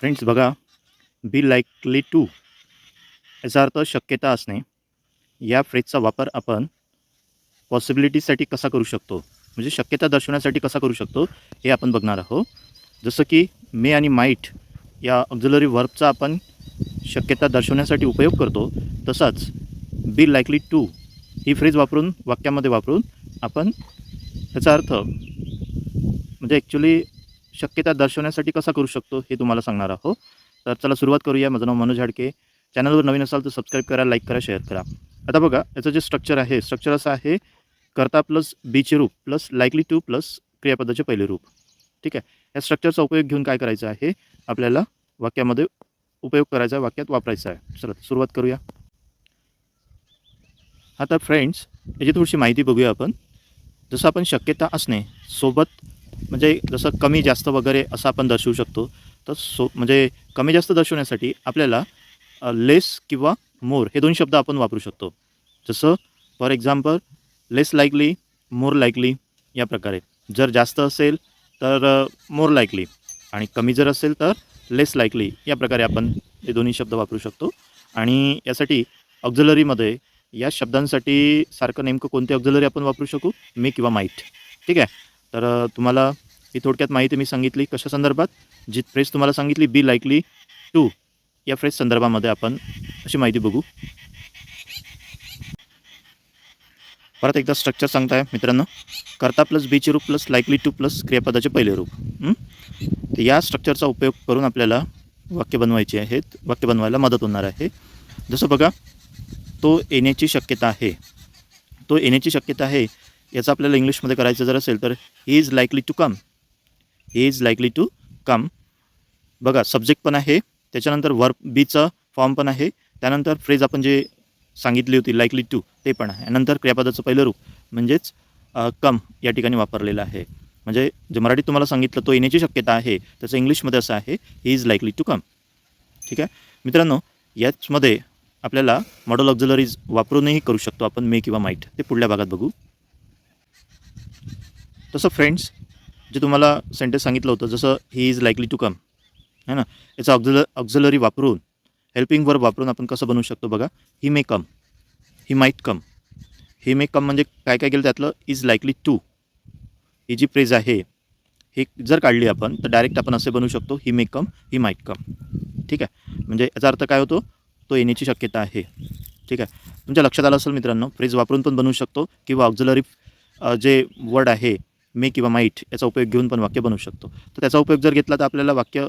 Friends बघा बी likely to याचा अर्थ शक्यता असणे. या फ्रेजचा वापर आपण पॉसिबिलिटीसाठी कसा करू शकतो? म्हणजे शक्यता दर्शवण्यासाठी कसा करू शकतो? हे आपण बघणार आहोत. जसं की मे आणि माईट या ऑक्झलरी वर्बचा आपण शक्यता दर्शवण्यासाठी उपयोग करतो तसाच बी लाईकली टू ही फ्रेज वापरून वाक्यामध्ये वापरून आपण त्याचा अर्थ म्हणजे ॲक्च्युली शक्यता दर्शवण्यासाठी कसा करू शकतो हे तुम्हाला सांगणार आहोत. तर चला सुरुवात करूया. माझं नाव मनोज हाडके. चॅनलवर नवीन असाल तर सबस्क्राईब करा लाईक करा शेअर करा. आता बघा याचं जे स्ट्रक्चर आहे स्ट्रक्चर असं आहे करता प्लस बीचे रूप प्लस लाईकली टू प्लस क्रियापदाचे पहिले रूप. ठीक आहे? या स्ट्रक्चरचा उपयोग घेऊन काय करायचं आहे? आपल्याला वाक्यामध्ये उपयोग करायचा आहे वाक्यात वापरायचा आहे. चला सुरुवात करूया. आता फ्रेंड्स याची थोडीशी माहिती बघूया आपण. जसं आपण शक्यता असणे सोबत म्हणजे जसं कमी जास्त वगैरे असं आपण दर्शवू शकतो. तर सो म्हणजे कमी जास्त दर्शवण्यासाठी आपल्याला लेस किंवा मोर हे दोन शब्द आपण वापरू शकतो. जसं for example less likely more likely या प्रकारे. जर जास्त असेल तर मोर लाईकली आणि कमी जर असेल तर लेस लाईकली या प्रकारे आपण हे दोन्ही शब्द वापरू शकतो. आणि यासाठी ऑक्झलरीमध्ये या शब्दांसाठी सारखं नेमकं कोणते ऑक्झलरी आपण वापरू शकू? मे किंवा माईट ठीक आहे? तर तुम्हाला ही थोडक्यात माहिती मी सांगितली कशा संदर्भात. जी फ्रेज तुम्हाला सांगितली बी लाईकली टू या फ्रेज संदर्भामध्ये आपण अशी माहिती बघू. परत एकदा स्ट्रक्चर सांगताय मित्रांनो. करता प्लस बीचे रूप प्लस लाईकली टू प्लस क्रियापदाचे पहिले रूप. तर या स्ट्रक्चरचा उपयोग करून आपल्याला वाक्य बनवायचे आहेत. वाक्य बनवायला मदत होणार आहे. जसं बघा तो येण्याची शक्यता आहे. तो येण्याची शक्यता आहे. याचं आपल्याला इंग्लिशमध्ये करायचं जर असेल तर he is likely to come he is likely to come बघा सब्जेक्ट पण आहे त्याच्यानंतर वर्क बीचा फॉर्म पण आहे त्यानंतर फ्रेज आपण जे सांगितली होती लाईकली टू ते पण आहे. नंतर क्रियापदाचं पहिलं रूप म्हणजेच कम या ठिकाणी वापरलेलं आहे. म्हणजे जे मराठीत तुम्हाला सांगितलं तो येण्याची शक्यता आहे त्याचं इंग्लिशमध्ये असं आहे he is likely to come ठीक आहे? मित्रांनो याचमध्ये आपल्याला मॉडल ऑक्झलरीज वापरूनही करू शकतो आपण मे किंवा माईट ते पुढल्या भागात बघू. तसं फ्रेंड्स जे तुम्हाला सेंटेन्स सांगितलं होतं जसं he is likely to come है ना? याचं ऑक्झल ऑक्झलरी वापरून हेल्पिंग वर्ब वापरून आपण कसं बनवू शकतो बघा? ही मे कम ही माईट कम ही मे कम म्हणजे काय काय केलं त्यातलं? इज लाईकली टू ही जी प्रेज आहे ही जर काढली आपण तर डायरेक्ट आपण असे बनवू शकतो ही मे कम ही माईट कम ठीक आहे? म्हणजे याचा अर्थ काय होतो? तो येण्याची शक्यता आहे. ठीक आहे? तुमच्या लक्षात आलं असेल मित्रांनो फ्रेज वापरून पण बनवू शकतो किंवा ऑक्झलरी जे वर्ड आहे मे किंवा माईट याचा उपयोग घेऊन पण वाक्य बनवू शकतो. तर त्याचा उपयोग जर घेतला तर आपल्याला वाक्य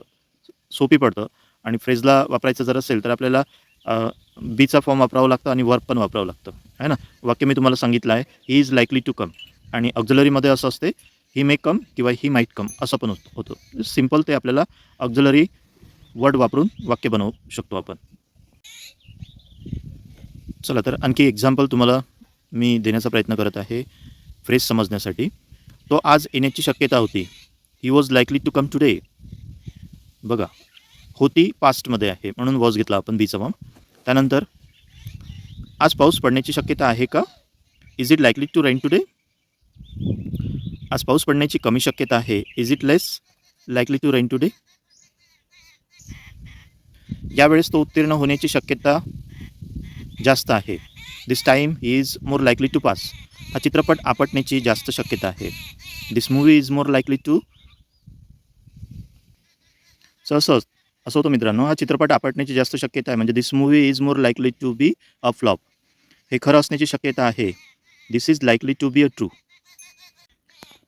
सोपी पडतं आणि फ्रेजला वापरायचं जर असेल तर आपल्याला बीचा फॉर्म वापरावं लागतं आणि वर्ब पण वापरावं लागतं. आहे ना? वाक्य मी तुम्हाला सांगितलं आहे. He is likely to come आणि ऑक्झलरीमध्ये असं असते ही मे कम किंवा ही माईट कम असं पण होत होतं. सिंपल ते आपल्याला ऑक्झलरी वर्ड वापरून वाक्य बनवू शकतो आपण. चला तर आणखी एक्झाम्पल तुम्हाला मी देण्याचा प्रयत्न करत आहे. फ्रेज समजण्यासाठी. तो आज येण्याची शक्यता होती. He was likely to come today बघा होती पास्टमध्ये आहे म्हणून वॉज घेतला आपण बीचा फॉर्म त्यानंतर आज पाऊस पडण्याची शक्यता आहे का? Is it likely to rain today आज पाऊस पडण्याची कमी शक्यता आहे. Is it less likely to rain today यावेळेस तो उत्तीर्ण होण्याची शक्यता जास्त आहे. This time he is more likely to pass हा चित्रपट आपटण्याची जास्त शक्यता आहे. This movie is more likely to so असं असं होतं मित्रांनो. हा चित्रपट आपटण्याची जास्त शक्यता आहे. म्हणजे this movie is more likely to be a flop हे खरं असण्याची शक्यता आहे. This is likely to be a true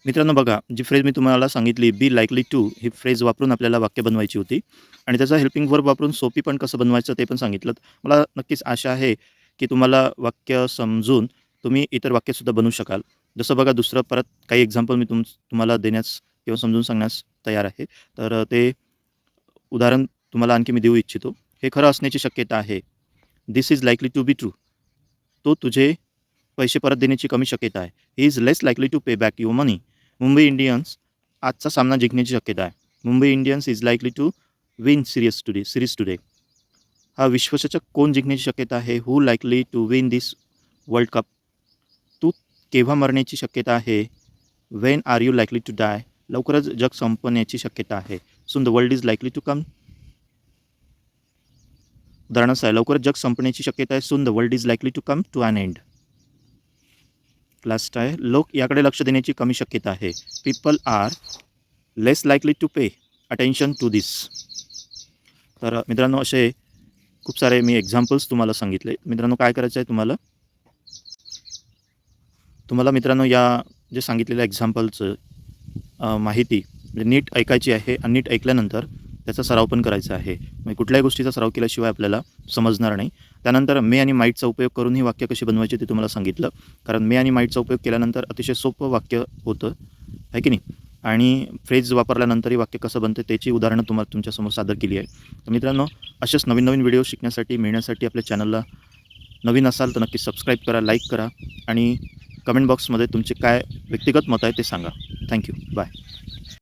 मित्रांनो बघा जी फ्रेज मी तुम्हाला सांगितली बी लाईकली टू ही फ्रेज वापरून आपल्याला वाक्य बनवायची होती. आणि त्याचा हेल्पिंग वर्ब वापरून सोपी पण कसं बनवायचं ते पण सांगितलं. मला नक्कीच आशा आहे की तुम्हाला वाक्य समजून तुम्ही इतर वाक्यसुद्धा बनवू शकाल. जसं बघा दुसरं परत काही एक्झाम्पल मी तुम तुम्हाला देण्यास किंवा समजून सांगण्यास तयार आहे. तर ते उदाहरण तुम्हाला आणखी मी देऊ इच्छितो. हे खरं असण्याची शक्यता आहे. This is likely to be true तो तुझे पैसे परत देण्याची कमी शक्यता आहे. He is less likely to pay back your money Mumbai Indians आजचा सामना जिंकण्याची शक्यता आहे. Mumbai Indians is likely to win serious today series today हा विश्वचषक कोण जिंकण्याची शक्यता आहे? Who likely to win this world cup तू केव्हा मरण्याची शक्यता आहे? When are you likely to die लवकरच जग संपण्याची शक्यता आहे. Soon the world is likely to come उदाहरण असं आहे. लवकरच जग संपण्याची शक्यता आहे. Soon the world is likely to come to an end last आहे. लोक याकडे लक्ष देण्याची कमी शक्यता आहे. People are less likely to pay attention to this तर मित्रांनो असे खूप सारे मी एक्झाम्पल्स तुम्हाला सांगितले. मित्रांनो काय करायचं आहे तुम्हाला? तुम्हाला मित्रांनो या जे सांगितलेल्या एक्झाम्पलचं माहिती म्हणजे नीट ऐकायची आहे आणि नीट ऐकल्यानंतर त्याचा सराव पण करायचा आहे. म्हणजे कुठल्याही गोष्टीचा सराव केल्याशिवाय आपल्याला समजणार नाही. त्यानंतर मे आणि माईटचा उपयोग करून ही वाक्य कशी बनवायची ते तुम्हाला सांगितलं. कारण मे आणि माईटचा उपयोग केल्यानंतर अतिशय सोपं वाक्य होतं. आहे की नाही? आणि फ्रेज वापरल्यानंतरही वाक्य कसं बनतं त्याची उदाहरणं तुम्हाला तुमच्यासमोर सादर केली आहे. तर मित्रांनो असेच नवीन नवीन व्हिडिओ शिकण्यासाठी मिळण्यासाठी आपल्या चॅनलला नवीन असाल तर नक्की सबस्क्राईब करा लाईक करा आणि कमेंट बॉक्समध्ये तुमचे काय व्यक्तिगत मत आहे ते सांगा. Thank you bye